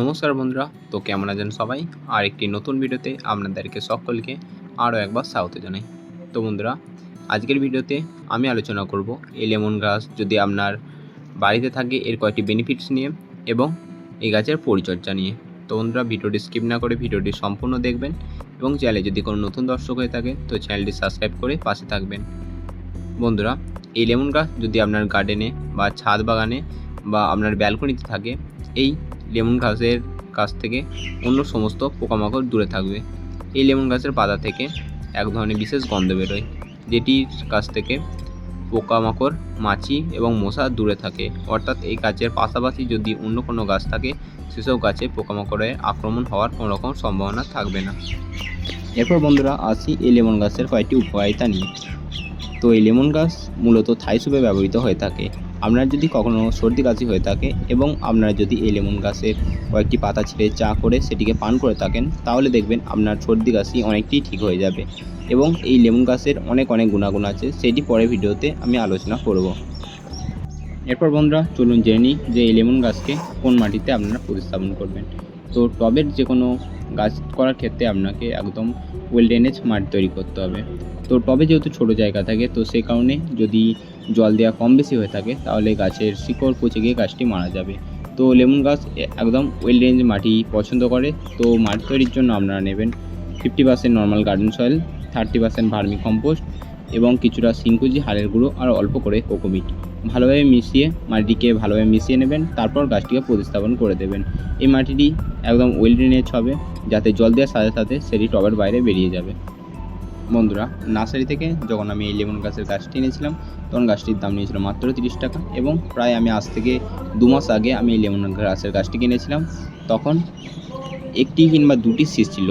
নমস্কার বন্ধুরা, তো কেমন আছেন সবাই? আর একটি নতুন ভিডিওতে আপনাদেরকে সকলকে আরও একবার স্বাগত জানাই। তো বন্ধুরা, আজকের ভিডিওতে আমি আলোচনা করব এই লেমন গাছ যদি আপনার বাড়িতে থাকে, এর কয়েকটি বেনিফিটস নিয়ে এবং এই গাছের পরিচর্যা নিয়ে। তো বন্ধুরা, ভিডিওটি স্কিপ না করে ভিডিওটি সম্পূর্ণ দেখবেন এবং চ্যানেলে যদি কোনো নতুন দর্শক হয়ে থাকে, তো চ্যানেলটি সাবস্ক্রাইব করে পাশে থাকবেন। বন্ধুরা, এই লেমন গাছ যদি আপনার গার্ডেনে বা ছাদ বাগানে বা আপনার ব্যালকনিতে থাকে, এই লেমন গাছের কাছ থেকে অন্য সমস্ত পোকামাকড় দূরে থাকবে। এই লেমন গাছের পাতা থেকে এক ধরনের বিশেষ গন্ধ বেরোয়, যেটির কাছ থেকে পোকামাকড়, মাছি এবং মশা দূরে থাকে। অর্থাৎ এই গাছের পাশাপাশি যদি অন্য কোনো গাছ থাকে, সেসব গাছে পোকামাকড়ের আক্রমণ হওয়ার কোনো রকম সম্ভাবনা থাকবে না। এরপর বন্ধুরা, আসি এই লেমন গাছের কয়েকটি উপকারিতা নিয়ে। তো এই লেমন গাছ মূলত থাই সুপে ব্যবহৃত হয়ে থাকে। আপনার যদি কখনও সর্দি কাশি হয়ে থাকে এবং আপনারা যদি এই লেমন গাছের কয়েকটি পাতা ছিঁড়ে চা করে সেটিকে পান করে থাকেন, তাহলে দেখবেন আপনার সর্দি কাশি অনেকটাই ঠিক হয়ে যাবে। এবং এই লেমন গাছের অনেক অনেক গুণাগুণ আছে, সেটি পরের ভিডিওতে আমি আলোচনা করব। এরপর বন্ধুরা, চলুন জেনে নিই যে এই লেমন গাছকে কোন মাটিতে আপনারা প্রতিস্থাপন করবেন। তো টবের যে কোনো গাছ করার ক্ষেত্রে আপনাকে একদম ওয়েল ড্রেনেজ মাটি তৈরি করতে হবে। তো টবে যেহেতু ছোটো জায়গা থাকে, তো সেই কারণে যদি জল দেওয়া কম বেশি হয়ে থাকে, তাহলে গাছের শিকড় পচে গিয়ে গাছটি মারা যাবে। তো লেমন গাছ একদম ওয়েল রেঞ্জ মাটি পছন্দ করে, তো মাটি তৈরির জন্য আপনারা নেবেন fifty percent normal garden soil thirty percent vermicompost এবং কিছুটা সিংকুজি হাড়ের গুঁড়ো আর অল্প করে কোকোমিট। ভালোভাবে মিশিয়ে মাটিটিকে ভালোভাবে মিশিয়ে নেবেন, তারপর গাছটিকে প্রতিস্থাপন করে দেবেন। এই মাটিটি একদম ওয়েল ড্রেনেজ হবে। যাতে জল দেওয়ার সাথে সাথে সেটি টবের বাইরে বেরিয়ে যাবে। বন্ধুরা, নার্সারি থেকে যখন আমি এই লেমন গাছের গাছটি এনেছিলাম, তখন গাছটির দাম নিয়েছিল মাত্র তিরিশ টাকা এবং প্রায় আমি আজ থেকে দু মাস আগে আমি এই লেমন গাছের গাছটি কিনেছিলাম। তখন একটি কিংবা দুটি শীষ ছিল।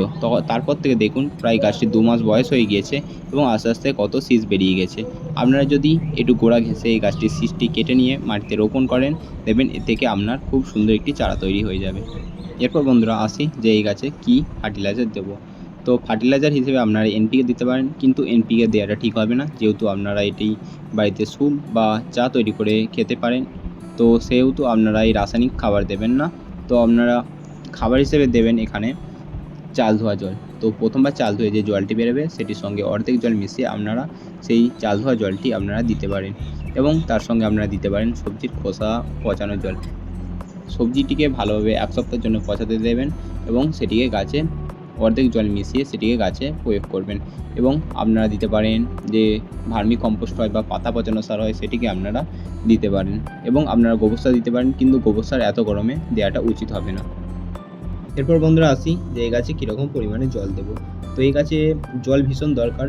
তারপর থেকে দেখুন প্রায় গাছটি দু মাস বয়স হয়ে গিয়েছে এবং আস্তে আস্তে কত শীষ বেরিয়ে গেছে। আপনারা যদি একটু গোড়া ঘেঁষে এই গাছটির শীষটি কেটে নিয়ে মাটিতে রোপণ করেন, দেখবেন এ থেকে আপনার খুব সুন্দর একটি চারা তৈরি হয়ে যাবে। এরপর বন্ধুরা আসি যে এই গাছে কী ফার্টিলাইজার দেবো। তো ফার্টিলাইজার হিসেবে আপনারা এনপিকে দিতে পারেন, কিন্তু এনপিকে দেওয়াটা ঠিক হবে না। যেহেতু আপনারা এটি বাড়িতে স্যুপ বা চা তৈরি করে খেতে পারেন, তো সেহেতু আপনারা এই রাসায়নিক খাবার দেবেন না। তো আপনারা খাবার হিসেবে দেবেন এখানে চাল ধোয়া জল। তো প্রথমবার চাল ধুয়ে যে জলটি বেরোবে, সেটির সঙ্গে অর্ধেক জল মিশিয়ে আপনারা সেই চাল ধোয়া জলটি আপনারা দিতে পারেন এবং তার সঙ্গে আপনারা দিতে পারেন সবজির খোসা পচানো জল। সবজিটিকে ভালোভাবে এক সপ্তাহের জন্য পচাতে দেবেন এবং সেটিকে গাছে অর্ধেক জল মিশিয়ে সেটিকে গাছে প্রয়োগ করবেন এবং আপনারা দিতে পারেন যে ভার্মি কম্পোস্ট হয় বা পাতা পচানো সার হয় সেটিকে আপনারা দিতে পারেন এবং আপনারা গোবর সার দিতে পারেন, কিন্তু গোবর সার এত গরমে দেওয়াটা উচিত হবে না। এরপর বন্ধুরা আসি যে এই গাছে কীরকম পরিমাণে জল দেব। তো এই গাছে জল ভীষণ দরকার।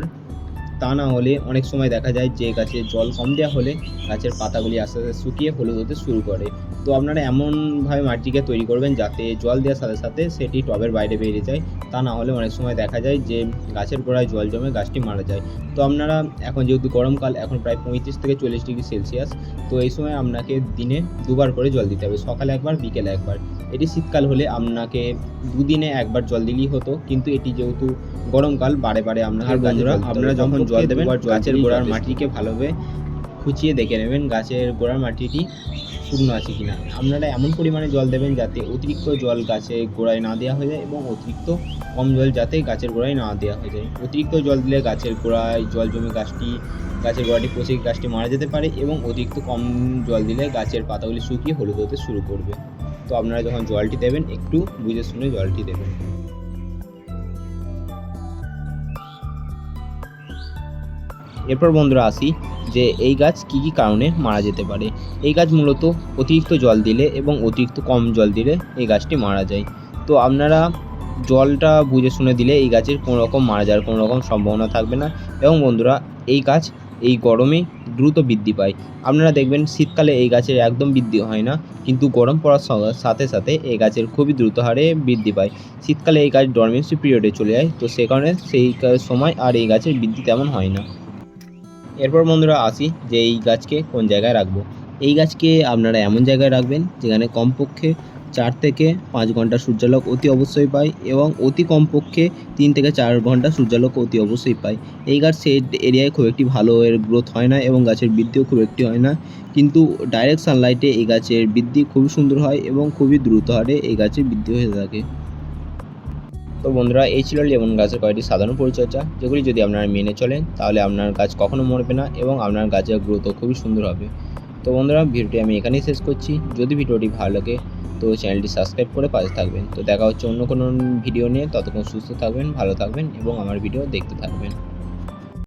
তা না হলে অনেক সময় দেখা যায় যে গাছে জল কম দেওয়া হলে গাছের পাতাগুলি আস্তে আস্তে শুকিয়ে হলুদ হতে শুরু করে। তো আপনারা এমনভাবে মাটিকে তৈরি করবেন যাতে জল দেওয়ার সাথে সাথে সেটি টবের বাইরে বেরিয়ে যায়। তা না হলে অনেক সময় দেখা যায় যে গাছের গোড়ায় জল জমে গাছটি মারা যায়। তো আপনারা এখন যেহেতু গরমকাল, এখন প্রায় পঁয়ত্রিশ থেকে চল্লিশ ডিগ্রি সেলসিয়াস, তো এই সময় আপনাকে দিনে দুবার করে জল দিতে হবে, সকালে একবার, বিকেলে একবার। এটি শীতকাল হলে আপনাকে দুদিনে একবার জল দিলেই হতো, কিন্তু এটি যেহেতু গরমকাল বারে বারে আপনাকে আর গাছে বন্ধুরা। আপনারা যখন জল দেবেন, গাছের গোড়ার মাটিকে ভালোভাবে খুঁচিয়ে দেখে নেবেন গাছের গোড়ার মাটিটি শুকনো আছে কিনা। আপনারা এমন পরিমাণে জল দেবেন যাতে অতিরিক্ত জল গাছে গোড়ায় না দেওয়া হয়ে যায় এবং অতিরিক্ত কম জল যাতে গাছের গোড়ায় না দেওয়া হয়ে যায়। অতিরিক্ত জল দিলে গাছের গোড়ায় জল জমে গাছটি গাছের গোড়াটি পচে গাছটি মারা যেতে পারে এবং অতিরিক্ত কম জল দিলে গাছের পাতাগুলি শুকিয়ে হলুদ হতে শুরু করবে। তো আপনারা যখন জলটি দেবেন একটু বুঝে শুনে জলটি দেবেন। এরপর বন্ধুরা আসি যে এই গাছ কী কী কারণে মারা যেতে পারে। এই গাছ মূলত অতিরিক্ত জল দিলে এবং অতিরিক্ত কম জল দিলে এই গাছটি মারা যায়। তো আপনারা জলটা বুঝে শুনে দিলে এই গাছের কোনো রকম মারা যাওয়ার কোনো রকম সম্ভাবনা থাকবে না এবং বন্ধুরা এই গাছ এই গরমে দ্রুত বৃদ্ধি পায়। আপনারা দেখবেন শীতকালে এই গাছের একদম বৃদ্ধি হয় না, কিন্তু গরম পড়ার সাথে সাথে এই গাছের খুবই দ্রুত হারে বৃদ্ধি পায়। শীতকালে এই গাছ ডরমেন্সি পিরিয়ডে চলে যায়, তো সে কারণে সেই সময় আর এই গাছের বৃদ্ধি তেমন হয় না। এরপর বন্ধুরা আসি যে এই গাছকে কোন জায়গায় রাখব। এই গাছকে আপনারা এমন জায়গায় রাখবেন যেখানে কমপক্ষে চার থেকে পাঁচ ঘণ্টা সূর্যালোক অতি অবশ্যই পায় এবং অতি কমপক্ষে তিন থেকে চার ঘণ্টা সূর্যালোক অতি অবশ্যই পায়। এই গাছ শেড এরিয়ায় খুব একটি ভালো এর গ্রোথ হয় না এবং গাছের বৃদ্ধিও খুব একটি হয় না। কিন্তু ডাইরেক্ট সানলাইটে এই গাছের বৃদ্ধি খুবই সুন্দর হয় এবং খুবই দ্রুত হারে এই গাছের বৃদ্ধি হয়ে থাকে। তো বন্ধুরা, এই ছিল লেমন গাছের কয়েকটি সাধারণ পরিচর্যা, যেগুলি যদি আপনারা মেনে চলেন, তাহলে আপনার গাছ কখনো মরবে না এবং আপনার গাছের গ্রোথও খুবই সুন্দর হবে। তো বন্ধুরা, ভিডিওটি আমি এখানেই শেষ করছি। যদি ভিডিওটি ভালো লাগে, তো চ্যানেলটি সাবস্ক্রাইব করে পাশে থাকবেন। তো দেখা হচ্ছে অন্য কোনো ভিডিও নিয়ে, ততক্ষণ সুস্থ থাকবেন, ভালো থাকবেন এবং আমার ভিডিও দেখতে থাকবেন।